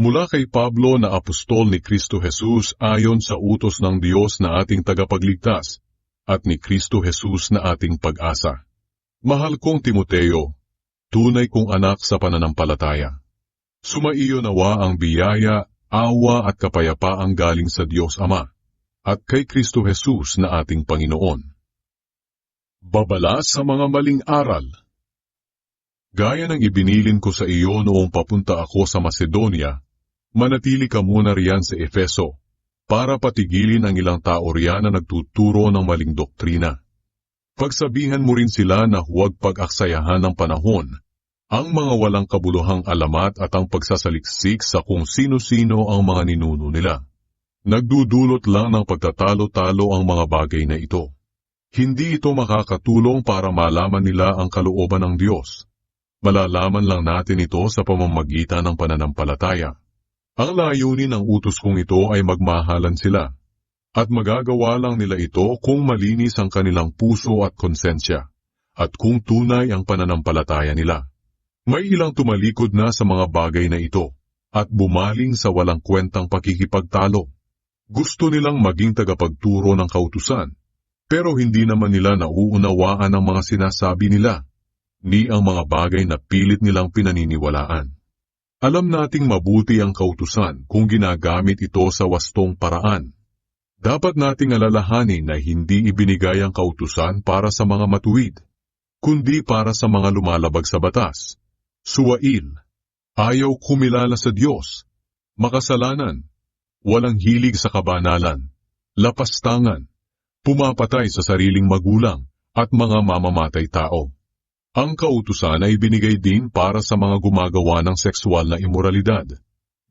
Mula kay Pablo na apostol ni Kristo Jesus ayon sa utos ng Diyos na ating tagapagligtas at ni Kristo Jesus na ating pag-asa. Mahal kong Timoteo, tunay kong anak sa pananampalataya. Sumaiyo nawa ang biyaya, awa at kapayapaang galing sa Diyos Ama at kay Kristo Jesus na ating Panginoon. Babala sa mga maling aral Gaya ng ibinilin ko sa iyo noong papunta ako sa Macedonia, manatili ka muna riyan sa Efeso para patigilin ang ilang tao riyan na nagtuturo ng maling doktrina. Pagsabihan mo rin sila na huwag pag-aksayahan ng panahon, ang mga walang kabuluhang alamat at ang pagsasaliksik sa kung sino-sino ang mga ninuno nila. Nagdudulot lang ng pagtatalo-talo ang mga bagay na ito. Hindi ito makakatulong para malaman nila ang kalooban ng Diyos Malalaman lang natin ito sa pamamagitan ng pananampalataya. Ang layunin ng utos kong ito ay magmahalan sila, at magagawa lang nila ito kung malinis ang kanilang puso at konsensya, at kung tunay ang pananampalataya nila. May ilang tumalikod na sa mga bagay na ito, at bumaling sa walang kwentang pakikipagtalo. Gusto nilang maging tagapagturo ng kautusan, pero hindi naman nila nauunawaan ang mga sinasabi nila ni ang mga bagay na pilit nilang pinaniniwalaan. Alam nating mabuti ang kautusan kung ginagamit ito sa wastong paraan. Dapat nating alalahanin na hindi ibinigay ang kautusan para sa mga matuwid, kundi para sa mga lumalabag sa batas. Suwail, ayaw kumilala sa Diyos, makasalanan, walang hilig sa kabanalan, lapastangan, pumapatay sa sariling magulang, at mga mamamatay tao. Ang kautusan ay binigay din para sa mga gumagawa ng sexual na imoralidad,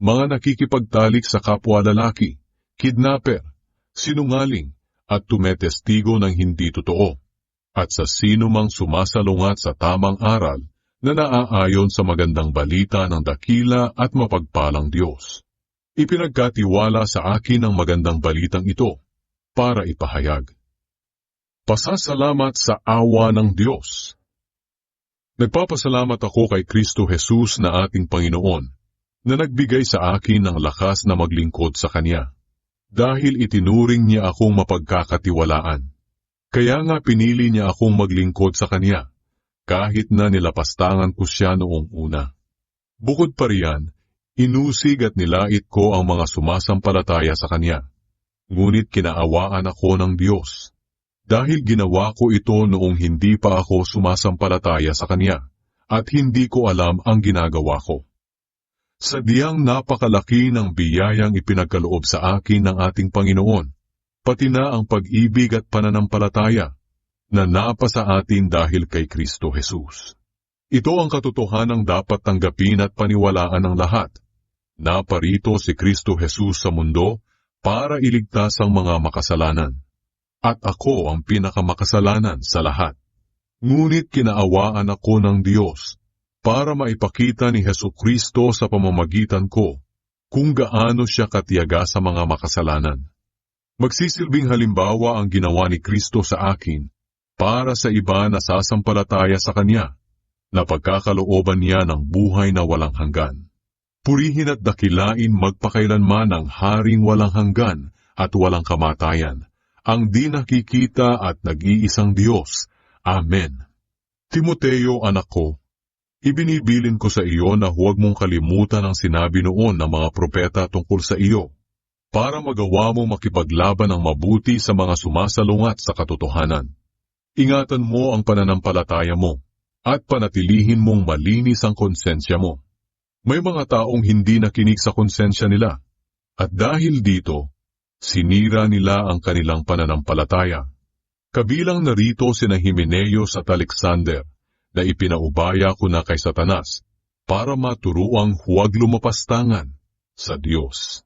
mga nakikipagtalik sa kapwa lalaki, kidnapper, sinungaling, at tumetestigo ng hindi totoo, at sa sino mang sumasalungat sa tamang aral na naaayon sa magandang balita ng dakila at mapagpalang Diyos. Ipinagkatiwala sa akin ang magandang balitang ito para ipahayag. Pasasalamat sa awa ng Diyos. Nagpapasalamat ako kay Kristo Jesus na ating Panginoon na nagbigay sa akin ng lakas na maglingkod sa Kanya dahil itinuring niya akong mapagkakatiwalaan. Kaya nga pinili niya akong maglingkod sa Kanya kahit na nilapastangan ko siya noong una. Bukod pa riyan, inusig at nilait ko ang mga sumasampalataya sa Kanya. Ngunit kinaawaan ako ng Diyos dahil ginawa ko ito noong hindi pa ako sumasampalataya sa Kanya at hindi ko alam ang ginagawa ko. Sadyang napakalaki ng biyayang ipinagkaloob sa akin ng ating Panginoon, pati na ang pag-ibig at pananampalataya na napa sa atin dahil kay Kristo Jesus. Ito ang katotohanang dapat tanggapin at paniwalaan ng lahat. Naparito si Kristo Jesus sa mundo para iligtas ang mga makasalanan at ako ang pinakamakasalanan sa lahat. Ngunit kinaawaan ako ng Diyos para maipakita ni Heso Kristo sa pamamagitan ko kung gaano siya katiyaga sa mga makasalanan. Magsisilbing halimbawa ang ginawa ni Kristo sa akin para sa iba na sasampalataya sa Kanya na pagkakalooban niya ng buhay na walang hanggan. Purihin at dakilain magpakailanman ang haring walang hanggan at walang kamatayan ang di nakikita at nag-iisang Diyos. Amen. Timoteo, anak ko, ibinibilin ko sa iyo na huwag mong kalimutan ang sinabi noon ng mga propeta tungkol sa iyo, para magawa mo makipaglaban ng mabuti sa mga sumasalungat sa katotohanan. Ingatan mo ang pananampalataya mo, at panatilihin mong malinis ang konsensya mo. May mga taong hindi nakinig sa konsensya nila, at dahil dito, Sinira nila ang kanilang pananampalataya. Kabilang narito sina Himeneo at Alexander na ipinaubaya ko na kay Satanas para maturuang huwag lumapastangan sa Diyos.